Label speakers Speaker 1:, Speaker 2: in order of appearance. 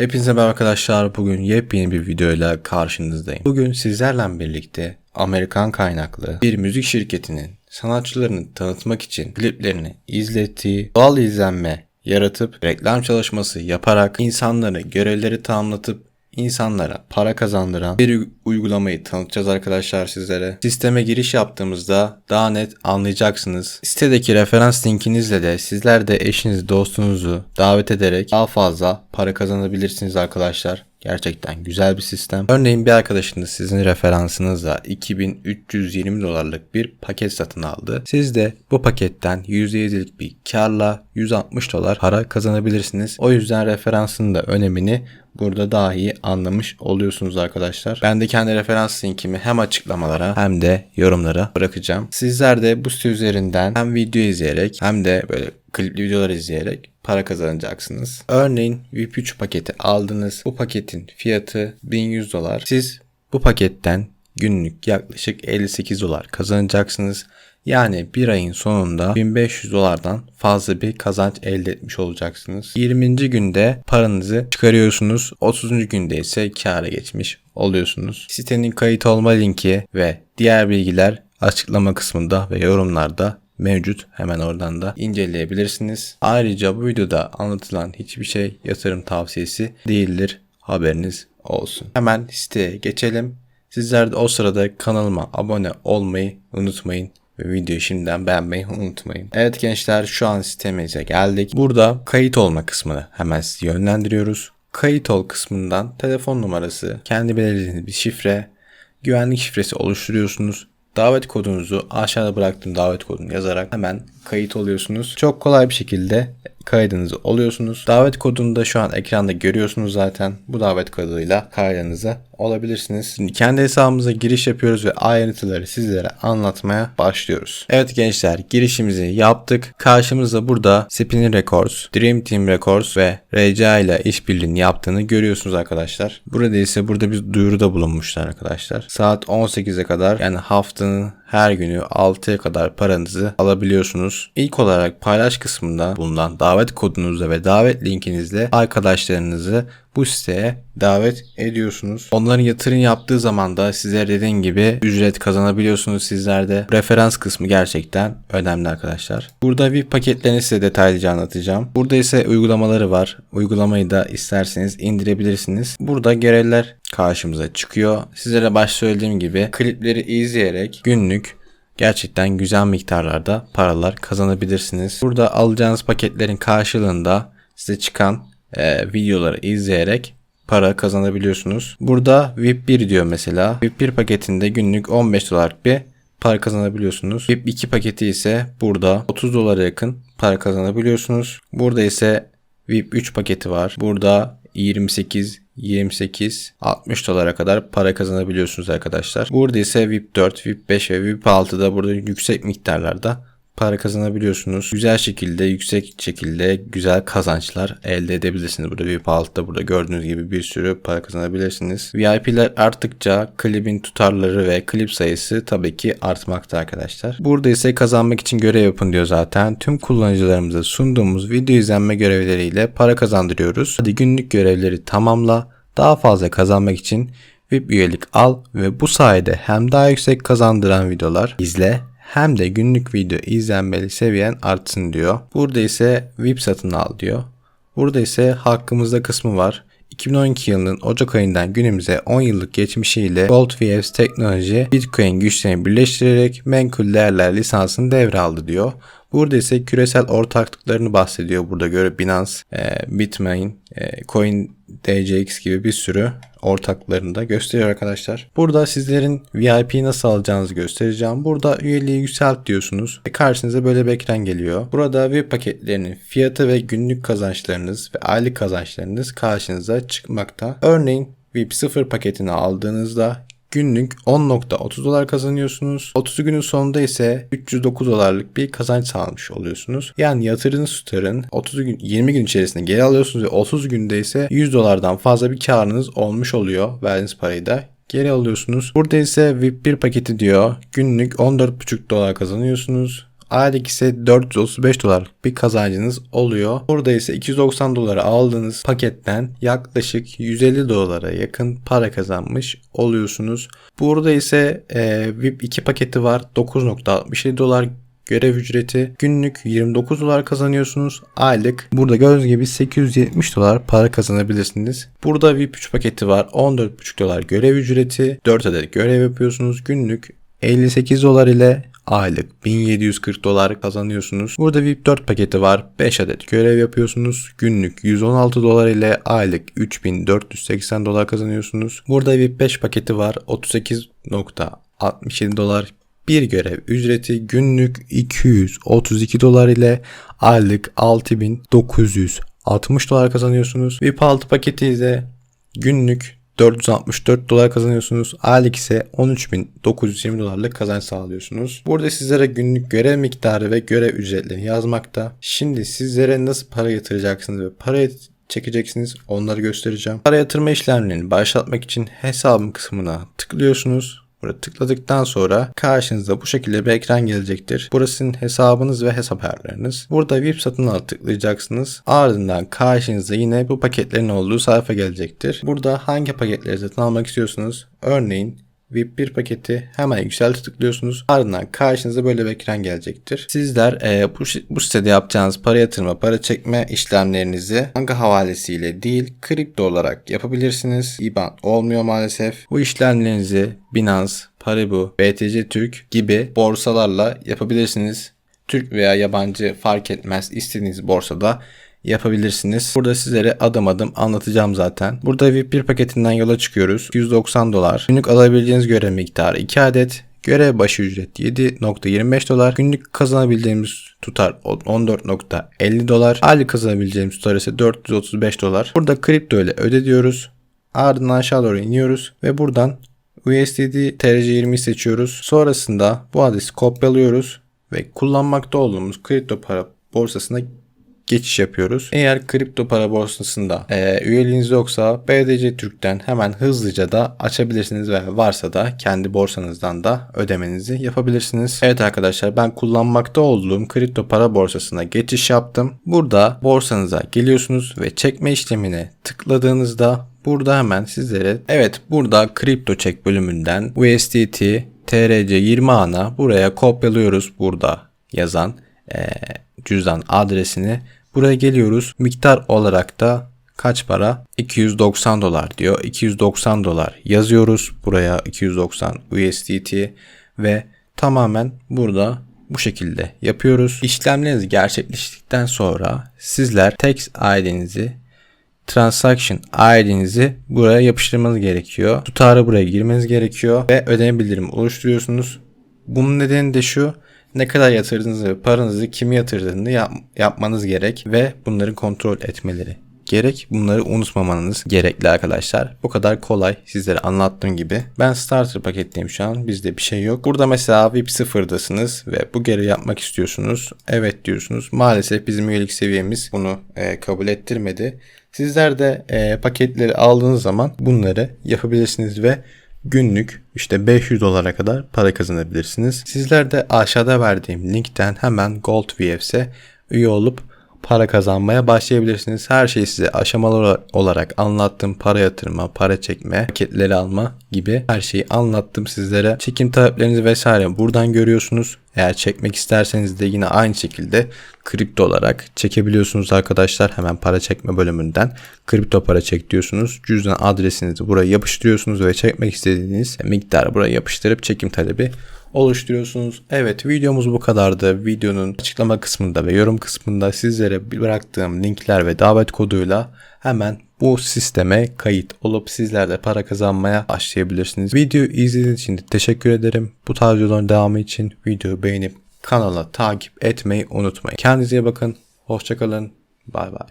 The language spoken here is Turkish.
Speaker 1: Hepinize merhaba arkadaşlar. Bugün yepyeni bir videoyla karşınızdayım. Bugün sizlerle birlikte Amerikan kaynaklı bir müzik şirketinin sanatçılarını tanıtmak için kliplerini izlettiği doğal izlenme yaratıp reklam çalışması yaparak insanları görevleri tamamlatıp insanlara para kazandıran bir uygulamayı tanıtacağız arkadaşlar sizlere. Sisteme giriş yaptığımızda daha net anlayacaksınız. Sitedeki referans linkinizle de sizler de eşinizi dostunuzu davet ederek daha fazla para kazanabilirsiniz arkadaşlar. Gerçekten güzel bir sistem. Örneğin bir arkadaşınız sizin referansınızla 2320 dolarlık bir paket satın aldı. Siz de bu paketten %7'lik bir karla 160 dolar para kazanabilirsiniz. O yüzden referansın da önemini burada daha iyi anlamış oluyorsunuz arkadaşlar. Ben de kendi referans linkimi hem açıklamalara hem de yorumlara bırakacağım. Sizler de bu site üzerinden hem video izleyerek hem de böyle klipli videolar izleyerek para kazanacaksınız. Örneğin VIP 3 paketi aldınız. Bu paketin fiyatı 1100 dolar. Siz bu paketten günlük yaklaşık 58 dolar kazanacaksınız. Yani bir ayın sonunda 1500 dolardan fazla bir kazanç elde etmiş olacaksınız. 20. günde paranızı çıkarıyorsunuz. 30. günde ise kâra geçmiş oluyorsunuz. Sitenin kayıt olma linki ve diğer bilgiler açıklama kısmında ve yorumlarda mevcut. Hemen oradan da inceleyebilirsiniz. Ayrıca bu videoda anlatılan hiçbir şey yatırım tavsiyesi değildir. Haberiniz olsun. Hemen siteye geçelim. Sizler de o sırada kanalıma abone olmayı unutmayın ve videoyu şimdiden beğenmeyi unutmayın. Evet gençler şu an sitemize geldik. Burada kayıt olma kısmını hemen sizi yönlendiriyoruz. Kayıt ol kısmından telefon numarası, kendi belirlediğiniz bir şifre, güvenlik şifresi oluşturuyorsunuz. Davet kodunuzu aşağıda bıraktığım davet kodunu yazarak hemen kayıt oluyorsunuz. Çok kolay bir şekilde kaydınızı oluyorsunuz. Davet kodunu da şu an ekranda görüyorsunuz zaten. Bu davet koduyla kaydınızı olabilirsiniz. Şimdi kendi hesabımıza giriş yapıyoruz ve ayrıntıları sizlere anlatmaya başlıyoruz. Evet gençler girişimizi yaptık. Karşımızda burada Spinning Records, Dream Team Records ve RCA ile işbirliğini yaptığını görüyorsunuz arkadaşlar. Burada ise burada bir duyuruda bulunmuşlar arkadaşlar. Saat 18'e kadar yani haftanın her günü 6'ya kadar paranızı alabiliyorsunuz. İlk olarak paylaş kısmında bulunan davet kodunuzla ve davet linkinizle arkadaşlarınızı bu siteye davet ediyorsunuz. Onların yatırım yaptığı zaman da size dediğim gibi ücret kazanabiliyorsunuz sizler de. Referans kısmı gerçekten önemli arkadaşlar. Burada VIP paketlerini size detaylıca anlatacağım. Burada ise uygulamaları var. Uygulamayı da isterseniz indirebilirsiniz. Burada görevler karşımıza çıkıyor. Sizlere baş söylediğim gibi klipleri izleyerek günlük gerçekten güzel miktarlarda paralar kazanabilirsiniz. Burada alacağınız paketlerin karşılığında size çıkan e, videoları izleyerek para kazanabiliyorsunuz. Burada VIP 1 diyor mesela. VIP 1 paketinde günlük 15 dolar bir para kazanabiliyorsunuz. VIP 2 paketi ise burada 30 dolara yakın para kazanabiliyorsunuz. Burada ise VIP 3 paketi var. Burada 28 28 60 dolara kadar para kazanabiliyorsunuz arkadaşlar. Burada ise VIP 4, VIP 5 ve VIP 6'da burada yüksek miktarlarda para kazanabiliyorsunuz. Güzel şekilde, yüksek şekilde güzel kazançlar elde edebilirsiniz. Burada VIP altta burada gördüğünüz gibi bir sürü para kazanabilirsiniz. VIP'ler arttıkça klibin tutarları ve klip sayısı tabii ki artmakta arkadaşlar. Burada ise kazanmak için görev yapın diyor zaten. Tüm kullanıcılarımıza sunduğumuz video izlenme görevleriyle para kazandırıyoruz. Hadi günlük görevleri tamamla. Daha fazla kazanmak için VIP üyelik al ve bu sayede hem daha yüksek kazandıran videolar izle hem de günlük video izlenmeli seviyen artsın diyor. Burada ise VIP satın al diyor. Burada ise hakkımızda kısmı var. 2012 yılının Ocak ayından günümüze 10 yıllık geçmişiyle Gold VFS teknoloji Bitcoin güçlerini birleştirerek menkul değerler lisansını devraldı diyor. Burada ise küresel ortaklıklarını bahsediyor. Burada göre Binance, e, Bitmain, e, Coin DCX gibi bir sürü ortaklarını da gösteriyor arkadaşlar. Burada sizlerin VIP nasıl alacağınızı göstereceğim. Burada üyeliği yükselt diyorsunuz. Ve karşınıza böyle bir ekran geliyor. Burada VIP paketlerinin fiyatı ve günlük kazançlarınız ve aylık kazançlarınız karşınıza çıkmakta. Örneğin VIP 0 paketini aldığınızda Günlük 10.30 dolar kazanıyorsunuz. 30 günün sonunda ise 309 dolarlık bir kazanç sağlamış oluyorsunuz. Yani yatırdığınız tutarın 30 gün 20 gün içerisinde geri alıyorsunuz ve 30 günde ise 100 dolardan fazla bir karınız olmuş oluyor. Verdiğiniz parayı da geri alıyorsunuz. Burada ise VIP 1 paketi diyor. Günlük 14.5 dolar kazanıyorsunuz. Aylık ise 435 dolarlık bir kazancınız oluyor. Burada ise 290 dolara aldığınız paketten yaklaşık 150 dolara yakın para kazanmış oluyorsunuz. Burada ise e, VIP 2 paketi var. 9.67 dolar görev ücreti günlük 29 dolar kazanıyorsunuz. Aylık burada gördüğünüz gibi 870 dolar para kazanabilirsiniz. Burada VIP 3 paketi var. 14.5 dolar görev ücreti. 4 adet görev yapıyorsunuz. Günlük 58 dolar ile aylık 1740 dolar kazanıyorsunuz. Burada VIP 4 paketi var. 5 adet görev yapıyorsunuz. Günlük 116 dolar ile aylık 3480 dolar kazanıyorsunuz. Burada VIP 5 paketi var. 38.67 dolar bir görev ücreti günlük 232 dolar ile aylık 6960 dolar kazanıyorsunuz. VIP 6 paketi ise günlük 464 dolar kazanıyorsunuz. Aylık ise 13.920 dolarlık kazanç sağlıyorsunuz. Burada sizlere günlük görev miktarı ve görev ücretlerini yazmakta. Şimdi sizlere nasıl para yatıracaksınız ve para çekeceksiniz onları göstereceğim. Para yatırma işlemlerini başlatmak için hesabım kısmına tıklıyorsunuz. Burada tıkladıktan sonra karşınıza bu şekilde bir ekran gelecektir. Burasının hesabınız ve hesap ayarlarınız. Burada VIP satın al tıklayacaksınız. Ardından karşınıza yine bu paketlerin olduğu sayfa gelecektir. Burada hangi paketleri satın almak istiyorsunuz? Örneğin VIP 1 paketi hemen yükselti tıklıyorsunuz. Ardından karşınıza böyle bir ekran gelecektir. Sizler e, bu, bu sitede yapacağınız para yatırma, para çekme işlemlerinizi banka havalesiyle değil kripto olarak yapabilirsiniz. IBAN olmuyor maalesef. Bu işlemlerinizi Binance, Paribu, BTC Türk gibi borsalarla yapabilirsiniz. Türk veya yabancı fark etmez istediğiniz borsada yapabilirsiniz. Burada sizlere adım adım anlatacağım zaten. Burada VIP 1 paketinden yola çıkıyoruz. 190 dolar. Günlük alabileceğiniz görev miktarı 2 adet. Görev başı ücret 7.25 dolar. Günlük kazanabileceğimiz tutar 14.50 dolar. Aylık kazanabileceğimiz tutar ise 435 dolar. Burada kripto ile öde diyoruz. Ardından aşağı doğru iniyoruz ve buradan USDT TRC20'yi seçiyoruz. Sonrasında bu adresi kopyalıyoruz ve kullanmakta olduğumuz kripto para borsasına geçiş yapıyoruz. Eğer kripto para borsasında e, üyeliğiniz yoksa BDC Türk'ten hemen hızlıca da açabilirsiniz ve varsa da kendi borsanızdan da ödemenizi yapabilirsiniz. Evet arkadaşlar ben kullanmakta olduğum kripto para borsasına geçiş yaptım. Burada borsanıza geliyorsunuz ve çekme işlemine tıkladığınızda burada hemen sizlere evet burada kripto çek bölümünden USDT TRC 20 ana buraya kopyalıyoruz burada yazan e, cüzdan adresini Buraya geliyoruz. Miktar olarak da kaç para? 290 dolar diyor. 290 dolar yazıyoruz. Buraya 290 USDT ve tamamen burada bu şekilde yapıyoruz. İşlemleriniz gerçekleştikten sonra sizler tax ID'nizi transaction ID'nizi buraya yapıştırmanız gerekiyor. Tutarı buraya girmeniz gerekiyor ve ödeme bildirimi oluşturuyorsunuz. Bunun nedeni de şu ne kadar yatırdığınızı paranızı kimi yatırdığını yap- yapmanız gerek ve bunları kontrol etmeleri gerek. Bunları unutmamanız gerekli arkadaşlar. Bu kadar kolay sizlere anlattığım gibi. Ben starter paketteyim şu an. Bizde bir şey yok. Burada mesela VIP sıfırdasınız ve bu görevi yapmak istiyorsunuz. Evet diyorsunuz. Maalesef bizim üyelik seviyemiz bunu e, kabul ettirmedi. Sizler de e, paketleri aldığınız zaman bunları yapabilirsiniz ve günlük işte 500 dolara kadar para kazanabilirsiniz. Sizler de aşağıda verdiğim linkten hemen Gold VFS'e üye olup para kazanmaya başlayabilirsiniz. Her şeyi size aşamalı olarak anlattım. Para yatırma, para çekme, paketleri alma gibi her şeyi anlattım sizlere. Çekim taleplerinizi vesaire buradan görüyorsunuz. Eğer çekmek isterseniz de yine aynı şekilde kripto olarak çekebiliyorsunuz arkadaşlar. Hemen para çekme bölümünden kripto para çek diyorsunuz. Cüzdan adresinizi buraya yapıştırıyorsunuz ve çekmek istediğiniz miktarı buraya yapıştırıp çekim talebi oluşturuyorsunuz. Evet videomuz bu kadardı. Videonun açıklama kısmında ve yorum kısmında sizlere bıraktığım linkler ve davet koduyla hemen bu sisteme kayıt olup sizler de para kazanmaya başlayabilirsiniz. Videoyu izlediğiniz için teşekkür ederim. Bu tarz videoların devamı için videoyu beğenip kanala takip etmeyi unutmayın. Kendinize bakın. Hoşçakalın. Bay bay.